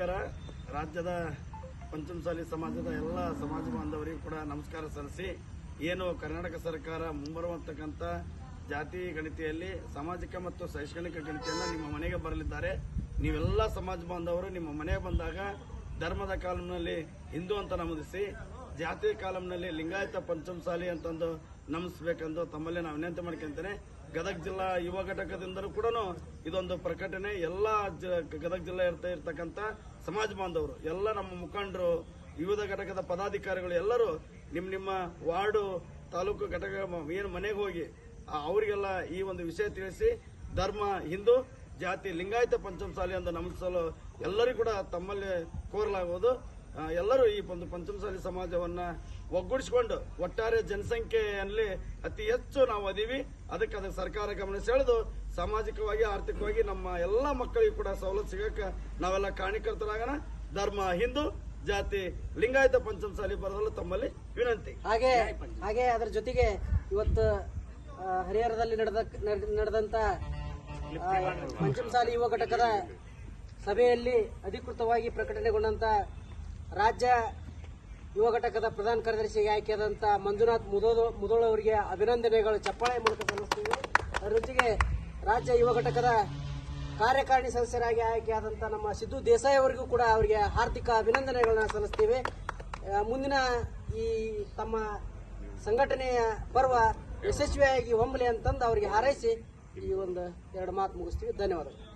ನಮಸ್ಕಾರ. ರಾಜ್ಯದ ಪಂಚಮಸಾಲಿ ಸಮಾಜದ ಎಲ್ಲ ಸಮಾಜ ಬಾಂಧವರಿಗೂ ಕೂಡ ನಮಸ್ಕಾರ ಸಲ್ಲಿಸಿ, ಏನು ಕರ್ನಾಟಕ ಸರ್ಕಾರ ಮುಂಬರುವಂತಕ್ಕಂಥ ಜಾತಿ ಗಣಿತೆಯಲ್ಲಿ, ಸಾಮಾಜಿಕ ಮತ್ತು ಶೈಕ್ಷಣಿಕ ಗಣಿತೆಯನ್ನು ನಿಮ್ಮ ಮನೆಗೆ ಬರಲಿದ್ದಾರೆ. ನೀವೆಲ್ಲ ಸಮಾಜ ಬಾಂಧವರು, ನಿಮ್ಮ ಮನೆಗೆ ಬಂದಾಗ ಧರ್ಮದ ಕಾಲಂನಲ್ಲಿ ಹಿಂದೂ ಅಂತ ನಮೂದಿಸಿ ಜಾತಿ ಕಾಲಂನಲ್ಲಿ ಲಿಂಗಾಯತ ಪಂಚಮಸಾಲಿ ಅಂತಂದು ನಮಿಸ್ಬೇಕೆಂದು ತಮ್ಮಲ್ಲಿ ನಾವು ವಿನಂತಿ ಮಾಡ್ಕೊಂತೇನೆ. ಗದಗ ಜಿಲ್ಲಾ ಯುವ ಘಟಕದಿಂದಲೂ ಕೂಡ ಇದೊಂದು ಪ್ರಕಟಣೆ. ಎಲ್ಲ ಗದಗ ಜಿಲ್ಲೆ ಇರ್ತಾ ಇರ್ತಕ್ಕಂಥ ಸಮಾಜ ಬಾಂಧವರು, ಎಲ್ಲ ನಮ್ಮ ಮುಖಂಡರು, ವಿವಿಧ ಘಟಕದ ಪದಾಧಿಕಾರಿಗಳು ಎಲ್ಲರೂ ನಿಮ್ಮ ನಿಮ್ಮ ವಾರ್ಡು ತಾಲೂಕು ಘಟಕ ಏನು ಮನೆಗೆ ಹೋಗಿ ಅವರಿಗೆಲ್ಲ ಈ ಒಂದು ವಿಷಯ ತಿಳಿಸಿ, ಧರ್ಮ, ಹಿಂದೂ, ಜಾತಿ, ಲಿಂಗಾಯತ ಪಂಚಮಸಾಲಿ ಅಂತ ನಮಿಸಲು ಎಲ್ಲರಿಗೂ ಕೂಡ ತಮ್ಮಲ್ಲಿ ಕೋರಲಾಗುವುದು. ಎಲ್ಲರೂ ಈ ಒಂದು ಪಂಚಮಸಾಲಿ ಸಮಾಜವನ್ನ ಒಗ್ಗೂಡಿಸಿಕೊಂಡು ಒಟ್ಟಾರೆ ಜನಸಂಖ್ಯೆಯಲ್ಲಿ ಅತಿ ಹೆಚ್ಚು ನಾವು ಅದೀವಿ. ಅದಕ್ಕೆ ಅದಕ್ಕೆ ಸರ್ಕಾರ ಗಮನ ಸೆಳೆದು ಸಾಮಾಜಿಕವಾಗಿ ಆರ್ಥಿಕವಾಗಿ ನಮ್ಮ ಎಲ್ಲ ಮಕ್ಕಳಿಗೂ ಕೂಡ ಸವಲತ್ತು ಸಿಗಕ್ಕೆ ನಾವೆಲ್ಲ ಕಾರಣೀಕರ್ತರಾಗೋಣ ಧರ್ಮ ಹಿಂದೂ ಜಾತಿ ಲಿಂಗಾಯತ ಪಂಚಮಸಾಲಿ ಬರೋದಲ್ಲ ತಮ್ಮಲ್ಲಿ ವಿನಂತಿ. ಹಾಗೆ ಹಾಗೆ ಅದರ ಜೊತೆಗೆ ಇವತ್ತು ಹರಿಹರದಲ್ಲಿ ನಡೆದ ನಡೆ- ನಡೆದಂತ ಪಂಚಮಸಾಲಿ ಯುವ ಘಟಕದ ಸಭೆಯಲ್ಲಿ ಅಧಿಕೃತವಾಗಿ ಪ್ರಕಟಣೆಗೊಂಡಂತ ರಾಜ್ಯ ಯುವ ಘಟಕದ ಪ್ರಧಾನ ಕಾರ್ಯದರ್ಶಿಯಾಗಿ ಆಯ್ಕೆಯಾದಂತಹ ಮಂಜುನಾಥ್ ಮುದೋ ಮುದೋಳ ಅವರಿಗೆ ಅಭಿನಂದನೆಗಳು. ಚಪ್ಪಾಳೆ ಮೂಲಕ ಸಲ್ಲಿಸ್ತೀವಿ ಅದರ ರಾಜ್ಯ ಯುವ ಘಟಕದ ಕಾರ್ಯಕಾರಿಣಿ ಸದಸ್ಯರಾಗಿ ಆಯ್ಕೆಯಾದಂಥ ನಮ್ಮ ಸಿದ್ದು ದೇಸಾಯಿ ಅವರಿಗೂ ಕೂಡ ಅವರಿಗೆ ಹಾರ್ದಿಕ ಅಭಿನಂದನೆಗಳನ್ನ ಸಲ್ಲಿಸ್ತೀವಿ. ಮುಂದಿನ ಈ ತಮ್ಮ ಸಂಘಟನೆಯ ಪರ್ವ ಯಶಸ್ವಿಯಾಗಿ ಹೊಂಬಲಿ ಅಂತಂದು ಅವರಿಗೆ ಹಾರೈಸಿ ಈ ಒಂದು ಎರಡು ಮಾತು ಮುಗಿಸ್ತೀವಿ. ಧನ್ಯವಾದಗಳು.